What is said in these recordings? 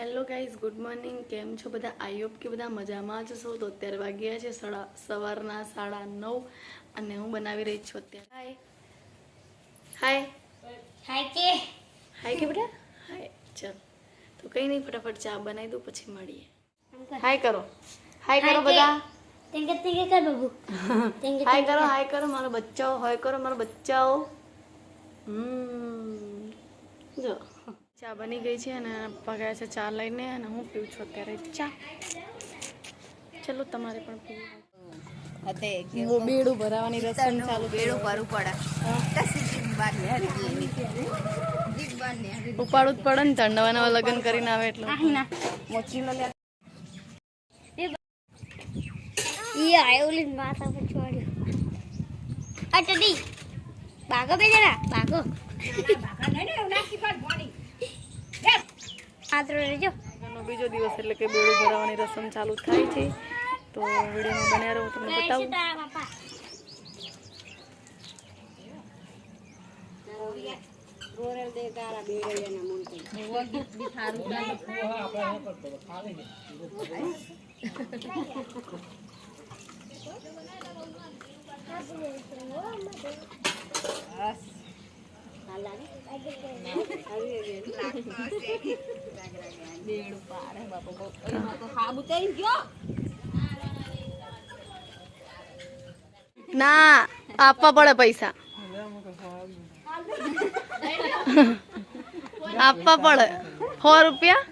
Hello guys good morning. કેમ છો બધા? આઈ હોપ કે બધા મજામાં જ છો તો અત્યારે વાગ્યા છે સડા સવારના સાડા નવ અને હું બનાવી રહી છું અત્યારે. હાય હાય હાય કે? હાય કે બેટા? હાય ચલ. તો કંઈ નહીં ફટાફટ ચા બનાવી દઉં પછી મળીએ. હાય કરો. હાય કરો. બધા. તેંગે તેંગે કર બાબુ. હાય કરો હાય કરો મારો બચ્ચાઓ. હાય કરો મારો બચ્ચાઓ. હમ. જો. ચા બની ગઈ છે અને પગાર છે ચા લઈને અને હું પીવું છું અત્યારે ચા. ચલો તમારે પણ પીવું હતે બેડું ભરાવાની રસમ ચાલુ બેડું પડે. ઉપાડવું જ પડે ને નવા નવા લગ્ન કરીને આવે એટલે. આહીના મોચીનો લે ઈ આયોલી માથા પર છોડ્યો અટડી બાગો બે જરા બાગો આતરો રેજો એનો બીજો દિવસ એટલે કે બેડું ભરાવાની રસમ ચાલુ થાય છે તો વિડીયોમાં બન્યા રહો તમને બતાવું બાપા રોરેલ દે તારા બેડે એના મન કોઈ વગી બી થારું બસ ના આપવા પડે પૈસા. આપવા પડે. સો રૂપિયા?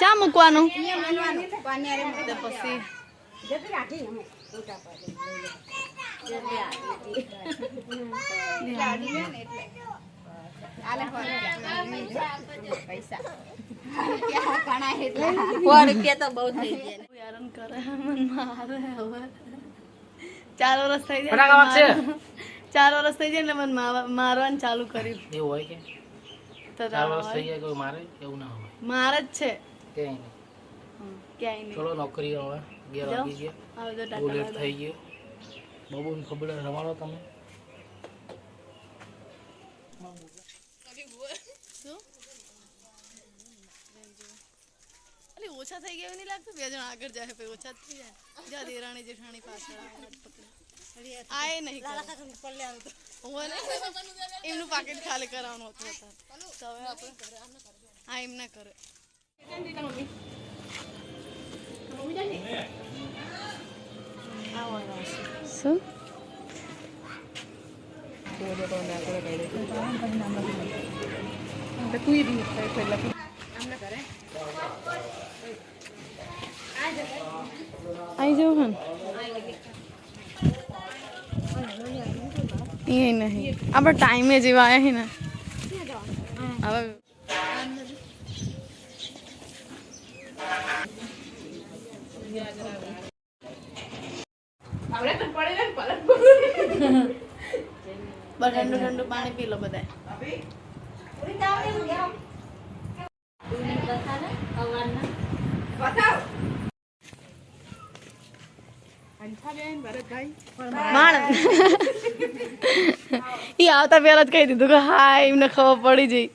ચા મૂકવાનું? તો પછી પૈસા ઘણા એટલા. રૂપિયા. તો બહુ થઈ ગયા યારન કરે મન મારે હવે. ચાર વર્ષ થઈ જાય એટલે મારવાનું- ચાર વર્ષ થઈ જાય ને મને મારવાનું ચાલુ કર્યું. એવું હોય કે? તો ચાર વર્ષ થઈ જાય મારે? એવું ના હોય. મારે જ છે. ક્યાંય નહીં. ક્યાંય નહીં. ચલો નોકરી હવે ઘેર જાઓ. આવી ગયા. આવજો બહુ લેટ ટાટા થઈ ગયો. બબુને ખબર રમાડો તમે. અલી ઓછા થઈ ગયા એવું નહીં લાગતું? બે જણ આગળ જાય પછી ઓછા જ થઈ જાય. જા દેરાણી જેઠાણી પાછળ આવે, હાથ પકડી. આય નહીં કરે. હોવે ને? એમનું પાકેટ ખાલી કરાવવાનું હતું અત્યારે. તો હવે આપણે હા એમ ના કરે. શું આવી જવું હે એ નહીં આપણે ટાઈમે જેવા આવ્યા હે ને હવે બસ ઠંડુ ઠંડુ પાણી પી લો બધા આવતા પહેલા જ કહી દીધું કે હા એમને ખબર પડી જઈ